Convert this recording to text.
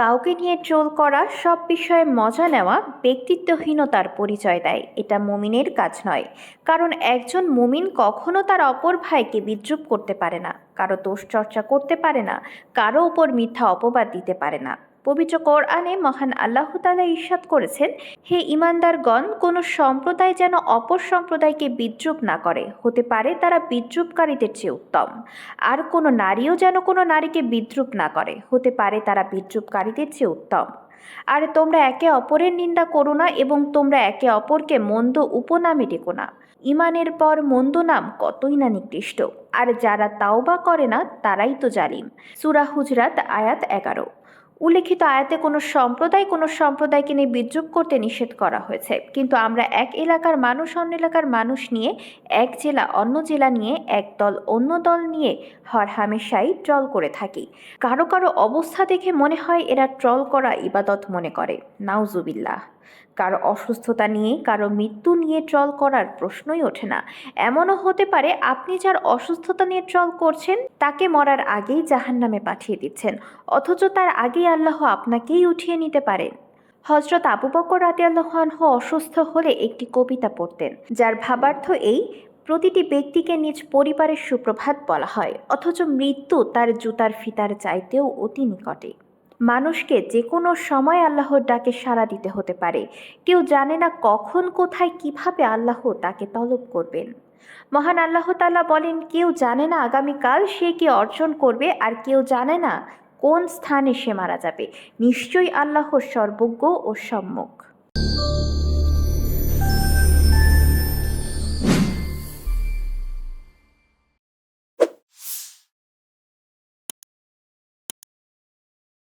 কাউকে নিয়ে ট্রোল করা সব বিষয়ে মজা নেওয়া ব্যক্তিত্বহীনতার পরিচয় দেয়। এটা মুমিনের কাজ নয়। কারণ একজন মুমিন কখনো তার অপর ভাইকে বিদ্রুপ করতে পারে না। কারও দোষ চর্চা করতে পারে না। কারও ওপর মিথ্যা অপবাদ দিতে পারে না। পবিত্র কোরআনে মহান আল্লাহ তালা ইরশাদ করেছেন, হে ইমানদারগণ কোনো সম্প্রদায় যেন অপর সম্প্রদায়কে বিদ্রুপ না করে, হতে পারে তারা বিদ্রুপকারীদের চেয়ে উত্তম। আর কোনো নারীও যেন কোনো নারীকে বিদ্রুপ না করে, হতে পারে তারা বিদ্রুপকারীদের চেয়ে উত্তম। আর তোমরা একে অপরের নিন্দা করো না এবং তোমরা একে অপরকে মন্দ উপনামে ডেকো না। ইমানের পর মন্দ নাম কতই না নিকৃষ্ট। আর যারা তাওবা করে না, তারাই তো জালিম। সুরা হুজরাত আয়াত এগারো। উল্লেখিত আয়াতে কোনো সম্প্রদায় কোনো সম্প্রদায়কে নিয়ে বিদ্রুপ করতে নিষেধ করা হয়েছে। কিন্তু আমরা এক এলাকার মানুষ, অন্য এলাকার মানুষ নিয়ে, এক জেলা, অন্য জেলা নিয়ে, এক দল, অন্য দল নিয়ে হর হামেশাই ট্রল করে থাকি। কারও কারও অবস্থা দেখে মনে হয় এরা ট্রল করা ইবাদত মনে করে। নাউজুবিল্লাহ। কারও অসুস্থতা নিয়ে কারও মৃত্যু নিয়ে ট্রল করার প্রশ্নই ওঠে না। এমনও হতে পারে আপনি যার অসুস্থতা নিয়ে ট্রল করছেন, তাকে মরার আগেই জাহান্নামে পাঠিয়ে দিচ্ছেন, অথচ তার আগেই আল্লাহ আপনাকেই উঠিয়ে নিতে পারেন। হজরত আবু বকর রাতে আল্লাহানহ অসুস্থ হলে একটি কবিতা পড়তেন, যার ভাবার্থ এই, প্রতিটি ব্যক্তিকে নিজ পরিবারের সুপ্রভাত বলা হয়, অথচ মৃত্যু তার জুতার ফিতার চাইতেও অতি নিকটে। মানুষকে যে কোনো সময় আল্লাহর ডাকে সাড়া দিতে হতে পারে। কেউ জানে না কখন, কোথায়, কীভাবে আল্লাহ তাকে তলব করবেন। মহান আল্লাহ তাল্লাহ বলেন, কেউ জানে না আগামীকাল সে কি অর্জন করবে আর কেউ জানে না কোন স্থানে সে মারা যাবে। নিশ্চয়ই আল্লাহ সর্বজ্ঞ ও সম্মুখ